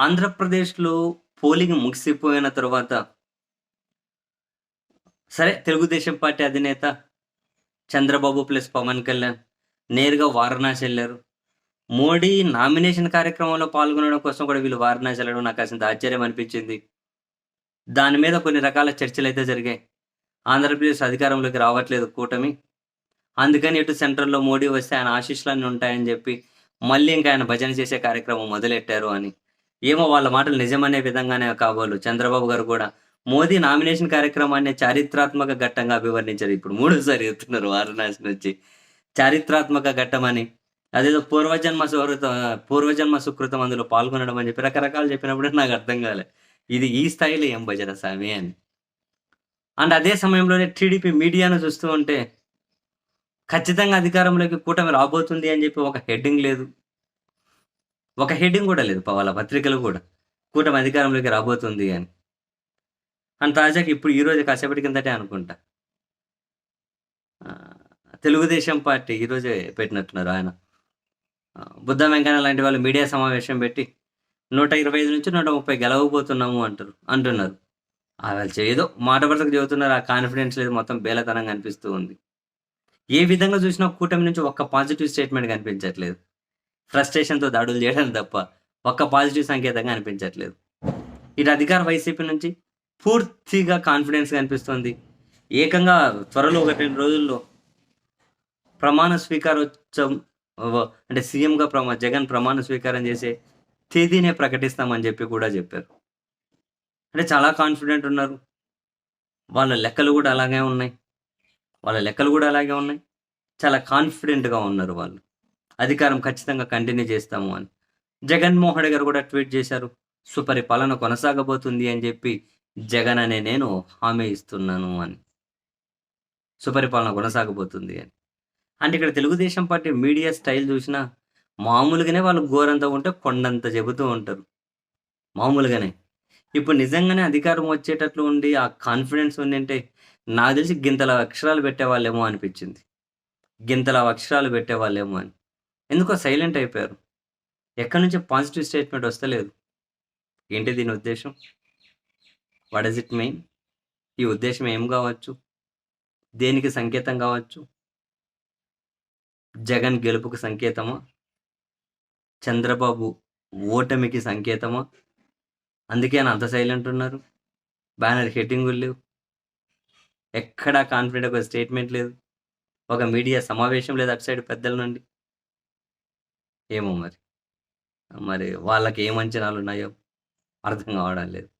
ఆంధ్రప్రదేశ్‌లో పోలింగ్ ముగిసిపోయిన తర్వాత సరే తెలుగుదేశం పార్టీ అధినేత చంద్రబాబు ప్లస్ పవన్ కళ్యాణ్ నేరుగా వారణాసి వెళ్ళారు మోడీ నామినేషన్ కార్యక్రమంలో పాల్గొనడం కోసం కూడా వీళ్ళు వారణాసి వెళ్ళడం నాకు కాసింత ఆశ్చర్యం అనిపించింది. దాని మీద కొన్ని రకాల చర్చలు అయితే జరిగాయి. ఆంధ్రప్రదేశ్ అధికారంలోకి రావట్లేదు కూటమి. అందుకని ఇటు సెంటర్లో మోడీ వస్తే ఆయన ఆశీస్సులన్నీ ఉంటాయని చెప్పి మళ్ళీ ఇంకా ఆయన భజన చేసే కార్యక్రమం మొదలెట్టారు అని. ఏమో వాళ్ళ మాటలు నిజమనే విధంగానే కాబోలు చంద్రబాబు గారు కూడా మోదీ నామినేషన్ కార్యక్రమాన్ని చారిత్రాత్మక ఘట్టంగా అభివర్ణించారు. ఇప్పుడు మూడోసారి చెప్తున్నారు వారణాసి నుంచి. చారిత్రాత్మక ఘట్టమని. అదేదో పూర్వజన్మ సుకృత పూర్వజన్మ సుకృతం అందులో పాల్గొనడం అని చెప్పి రకరకాలు చెప్పినప్పుడు నాకు అర్థం కాలే. ఇది ఈ స్థాయిలో ఏం భజన స్వామి అని. అండ్ అదే సమయంలోనే టీడీపీ మీడియాను చూస్తూ ఉంటే ఖచ్చితంగా అధికారంలోకి కూటమి రాబోతుంది అని చెప్పి ఒక హెడ్డింగ్ లేదు. ఒక హెడ్డింగ్ కూడా లేదు వాళ్ళ పత్రికలు కూడా. కూటమి అధికారంలోకి రాబోతుంది అని. అని తాజాగా ఇప్పుడు ఈరోజు కాసేపటి కిందటే అనుకుంటా. తెలుగుదేశం పార్టీ ఈరోజే పెట్టినట్టున్నారు ఆయన. బుద్ధ వెంకన్న లాంటి వాళ్ళు మీడియా సమావేశం పెట్టి 125 నుంచి 130 గెలవబోతున్నాము అంటారు అంటున్నారు. ఆ వాళ్ళు చే ఏదో మాట వరుసకు చెబుతున్నారు. ఆ కాన్ఫిడెన్స్ లేదు మొత్తం బేలతనంగా అనిపిస్తూ ఉంది. ఏ విధంగా చూసినా కూటమి నుంచి ఒక్క పాజిటివ్ స్టేట్‌మెంట్ కనిపించట్లేదు. ఫ్రస్ట్రేషన్‌తో దాడులు చేయడం తప్ప ఒక్క పాజిటివ్ సంకేతంగా అనిపించట్లేదు. ఇటు అధికార వైసీపీ నుంచి పూర్తిగా కాన్ఫిడెన్స్ కనిపిస్తుంది. ఏకంగా త్వరలో 1, 2 రోజుల్లో ప్రమాణ స్వీకారోత్సవం అంటే సీఎంగా ప్రమా జగన్ ప్రమాణ స్వీకారం చేసే తేదీనే ప్రకటిస్తామని చెప్పి కూడా చెప్పారు. అంటే చాలా కాన్ఫిడెంట్ ఉన్నారు. వాళ్ళ లెక్కలు కూడా అలాగే ఉన్నాయి. వాళ్ళ లెక్కలు కూడా అలాగే ఉన్నాయి. చాలా కాన్ఫిడెంట్‌గా ఉన్నారు వాళ్ళు. అధికారం ఖచ్చితంగా కంటిన్యూ చేస్తాము అని. జగన్మోహన్ గారు కూడా ట్వీట్ చేశారు. సుపరిపాలన కొనసాగబోతుంది అని చెప్పి జగన్ అనే నేను హామీ ఇస్తున్నాను అని. సుపరిపాలన కొనసాగబోతుంది అని. అంటే ఇక్కడ తెలుగుదేశం పార్టీ మీడియా స్టైల్ చూసినా మామూలుగానే వాళ్ళు ఘోరంత ఉంటే కొండంత చెబుతూ ఉంటారు. మామూలుగానే. ఇప్పుడు నిజంగానే అధికారం వచ్చేటట్లు ఉండి ఆ కాన్ఫిడెన్స్ ఉందంటే నాకు తెలిసి గింతల అక్షరాలు పెట్టేవాళ్ళేమో అనిపించింది. గింతల అక్షరాలు పెట్టేవాళ్ళేమో అని. ఎందుకో సైలెంట్ అయిపోయారు. ఎక్కడి నుంచి పాజిటివ్ స్టేట్‌మెంట్ వస్తలేదు. ఏంటి దీని ఉద్దేశం వాట్ ఇస్ ఇట్ మెయిన్ ఈ ఉద్దేశం ఏం కావచ్చు? దేనికి సంకేతం కావచ్చు? జగన్ గెలుపుకు సంకేతమా? చంద్రబాబు ఓటమికి సంకేతమా? అందుకే అంత సైలెంట్ ఉన్నారు? బ్యానర్ హెడ్డింగులు లేవు. ఎక్కడా కాన్ఫిడెంట్ ఒక స్టేట్‌మెంట్ లేదు. ఒక మీడియా సమావేశం లేదు అటు సైడ్ పెద్దల నుండి. ఏమో మరి. మరి వాళ్ళకి ఏం అంచనాలు ఉన్నాయో అర్థం కావడం లేదు.